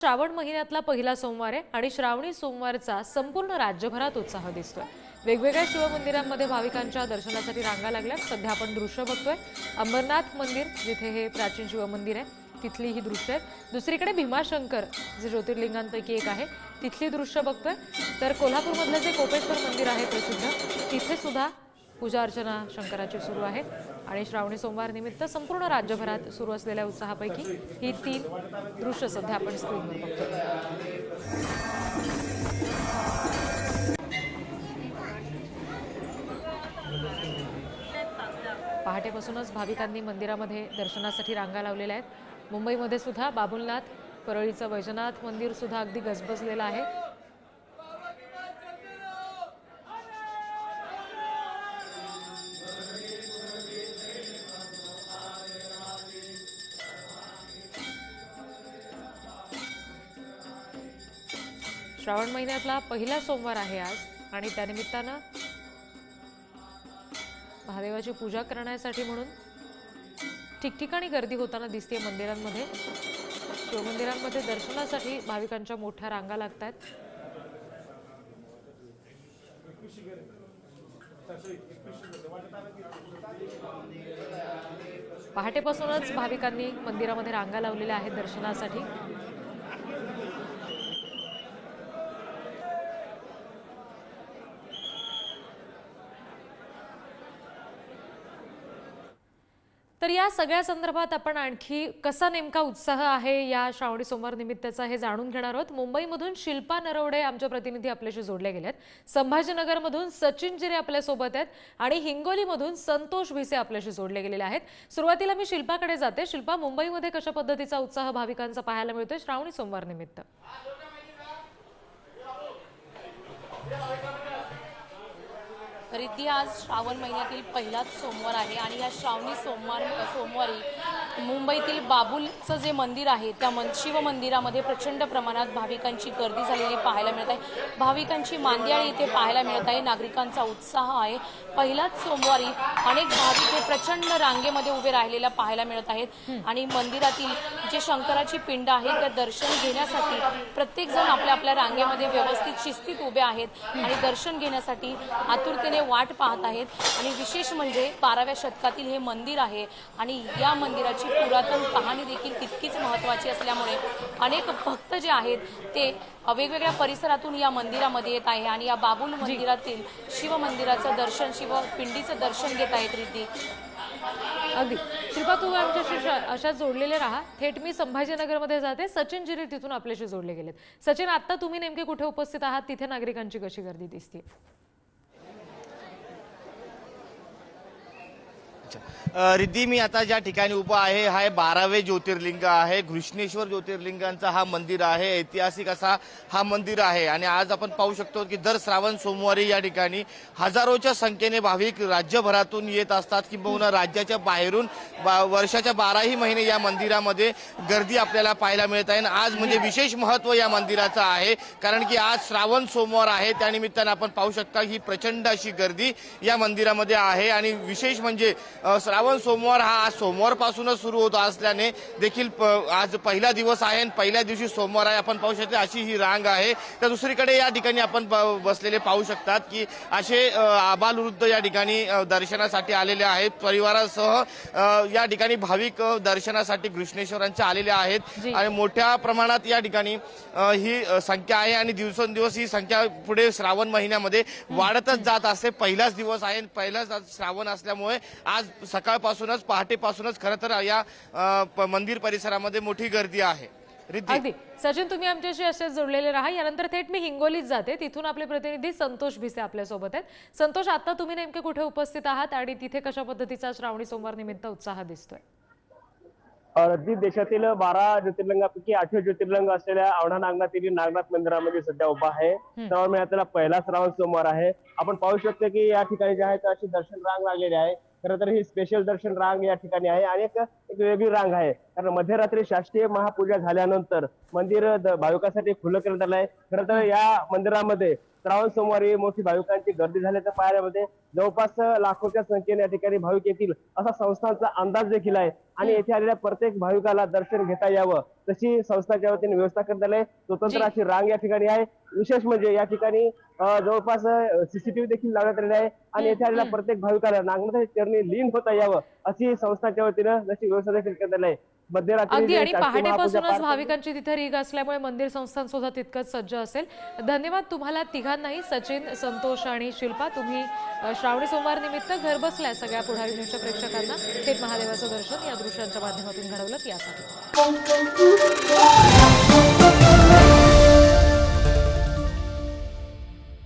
श्रावण महिन्यातला पहिला सोमवार आहे आणि श्रावणी सोमवारचा संपूर्ण राज्यभरात उत्साह दिसतोय. वेगवेगळ्या शिवमंदिरांमध्ये भाविकांच्या दर्शनासाठी रांगा लागल्या सध्या आपण दृश्य बघतोय. अंबरनाथ मंदिर जिथे हे प्राचीन शिवमंदिर आहे तिथली ही दृश्य आहेत दुसरीकडे भीमाशंकर जे ज्योतिर्लिंगांपैकी एक आहे तिथली दृश्य बघतोय. तर कोल्हापूरमधलं जे कोपेश्वर मंदिर आहे प्रसिद्ध तिथे सुद्धा पूजा अर्चना शंकराची सुरू आहे आणि श्रावणी सोमवार निमित्त संपूर्ण राज्यभरात सुरू असलेल्या उत्साहापैकी ही तीन दृश्य सध्या आपण स्क्रीनवर बघतो पहाटेपासूनच भाविकांनी मंदिरामध्ये दर्शनासाठी रांगा लावलेल्या आहेत. मुंबईमध्ये सुद्धा बाबुलनाथ परळीचं वैजनाथ मंदिर सुद्धा अगदी गजबजलेलं आहे. श्रावण महिन्यातला पहिला सोमवार आहे आज आणि त्यानिमित्तानं महादेवाची पूजा करण्यासाठी म्हणून ठिकठिकाणी गर्दी होताना दिसते मंदिरांमध्ये. शिवमंदिरांमध्ये दर्शनासाठी भाविकांच्या मोठ्या रांगा लागत आहेत पहाटेपासूनच भाविकांनी मंदिरामध्ये रांगा लावलेल्या आहेत दर्शनासाठी. तर या सगळ्या संदर्भात आपण आणखी कसा नेमका उत्साह आहे या श्रावणी सोमवार निमित्ताचा हे जाणून घेणार आहोत. मुंबईमधून शिल्पा नरवडे आमच्या प्रतिनिधी आपल्याशी जोडले गेले आहेत संभाजीनगरमधून सचिन जिरे आपल्यासोबत आहेत आणि हिंगोलीमधून संतोष भिसे आपल्याशी जोडले गेलेले आहेत. सुरुवातीला मी शिल्पाकडे जाते. शिल्पा मुंबईमध्ये कशा पद्धतीचा उत्साह भाविकांचा पाहायला मिळतोय श्रावणी सोमवार निमित्त? रिद्धी आज श्रावण महिन्यातील पहिलाच सोमवार आहे आणि या श्रावणी सोमवार सोमवारी मुंबईतील बाबुलचं जे मंदिर आहे त्या मन शिव मंदिरामध्ये प्रचंड प्रमाणात भाविकांची गर्दी झालेली पाहायला मिळत आहे. भाविकांची मांदियाळी इथे पाहायला मिळत आहे. नागरिकांचा उत्साह आहे. पहिलाच सोमवारी अनेक भाविक हे प्रचंड रांगेमध्ये उभे राहिलेला पाहायला मिळत आहेत. आणि मंदिरातील जे शंकराची पिंड आहे त्या दर्शन घेण्यासाठी प्रत्येकजण आपल्या आपल्या रांगेमध्ये व्यवस्थित शिस्तीत उभे आहेत आणि दर्शन घेण्यासाठी आतुरतेने वाट पाहत आहेत. आणि विशेष म्हणजे बाराव्या शतकातील हे मंदिर आहे आणि या मंदिराची पुरातन कहाणी देखील तितकीच महत्त्वाची असल्यामुळे अनेक भक्त जे आहेत ते वेगवेगळ्या परिसरातून या मंदिरामध्ये येत आहे आणि या बाबुल मंदिरातील शिव मंदिराचं दर्शन शिव पिंडीचं दर्शन घेत आहेत रिद्धी. अगदी. शिल्पा तू आमच्याशी अशा जोडलेले राहा. थेट मी संभाजीनगरमध्ये जाते. सचिन जिरे तिथून आपल्याशी जोडले गेलेत. सचिन आता तुम्ही नेमके कुठे उपस्थित आहात? तिथे नागरिकांची कशी गर्दी दिसते अच्छा रिद्धी मी आता ज्या ठिकाणी उभा आहे हा बारावे ज्योतिर्लिंग आहे. घृष्णेश्वर ज्योतिर्लिंगांचा हा मंदिर आहे. ऐतिहासिक असा हा मंदिर आहे. आणि आज आपण पाहू शकतो की दर श्रावण सोमवारी या ठिकाणी हजारोच्या संख्येने भाविक राज्यभरातून येत असतात किंबहुना राज्याच्या बाहेरून बा- वर्षाच्या बाराही महिने या मंदिरामध्ये गर्दी आपल्याला पाहायला मिळत आहे. आणि आज म्हणजे विशेष महत्त्व या मंदिराचं आहे. कारण की आज श्रावण सोमवार आहे. त्यानिमित्तानं आपण पाहू शकता ही प्रचंड अशी गर्दी या मंदिरामध्ये आहे. आणि विशेष म्हणजे श्रावण सोमवार हा आज सोमवारपासूनच सुरू होत. असल्याने देखील आज पहिला दिवस आहे आणि पहिल्या दिवशी सोमवार आहे. आपण पाहू शकतो अशी ही रांग आहे. तर दुसरीकडे या ठिकाणी आपण बसलेले पाहू शकतात की असे आबालवृद्ध या ठिकाणी दर्शनासाठी आलेले आहेत. परिवारासह या ठिकाणी भाविक दर्शनासाठी कृष्णेश्वरांचे आलेले आहेत. आणि मोठ्या प्रमाणात या ठिकाणी ही संख्या आहे आणि दिवसेंदिवस ही संख्या पुढे श्रावण महिन्यामध्ये वाढतच जात असते. पहिलाच दिवस आहे आणि पहिलाच श्रावण असल्यामुळे आज सकाळपासूनच पहाटेपासूनच खरं तर या मंदिर परिसरामध्ये मोठी गर्दी आहे. रिद्धी. अगदी. सचिन तुम्ही आमच्याशी असेच जोडलेले राहा. यानंतर थेट मी हिंगोलीत जाते. तिथून आपले प्रतिनिधी संतोष भिसे आपल्यासोबत आहेत. संतोष आता तुम्ही नेमके कुठे उपस्थित आहात आणि तिथे कशा पद्धतीचा श्रावणी सोमवार निमित्त उत्साह दिसतोय? रद्दी देशातील बारा ज्योतिर्लिंगापैकी आठवे ज्योतिर्लिंग असलेल्या औंढा नागनाथील नागनाथ मंदिरामध्ये सध्या उभा आहे. श्रावण महिन्यातला पहिला श्रावण सोमवार आहे. आपण पाहू शकतो की या ठिकाणी जे आहे तर अशी दर्शन रांग लागलेली आहे. खरं तर ही स्पेशल दर्शन रांग या ठिकाणी आहे आणि एक एक वेगळी रांग आहे. कारण मध्यरात्री शासकीय महापूजा झाल्यानंतर मंदिर भाविकांसाठी खुलं करण्यात आलं आहे खरं तर या मंदिरामध्ये श्रावण सोमवारी मोठी भाविकांची गर्दी झाल्याचं पाहण्यामध्ये जवळपास लाखोच्या संख्येने या ठिकाणी भाविक येतील असा संस्थांचा अंदाज देखील आहे. आणि येथे आलेल्या प्रत्येक भाविकाला दर्शन घेता यावं तशी संस्थाच्या वतीने व्यवस्था करण्यात आली आहे स्वतंत्र अशी रांग या ठिकाणी आहे. विशेष म्हणजे या ठिकाणी जवळपास सीसीटीव्ही देखील लावण्यात आलेले आहे. आणि येथे आलेल्या प्रत्येक भाविकाला नागनाथाच्या चरणी लीन होता यावं अशी संस्थाच्या वतीनं जशी व्यवस्था देखील करण्यात आली आहे अगदी आणि पहाटेपासूनच भाविकांची तिथे रीग असल्यामुळे मंदिर संस्थान सुद्धा तितकंच सज्ज असेल. धन्यवाद तुम्हाला तिघांनाही सचिन संतोष आणि शिल्पा. तुम्ही श्रावणी सोमवार निमित्त घर बसल्या सगळ्या पुढारी न्यूजच्या प्रेक्षकांना. थेट महादेवाचं दर्शन या दृश्यांच्या माध्यमातून घडवलं यासाठी.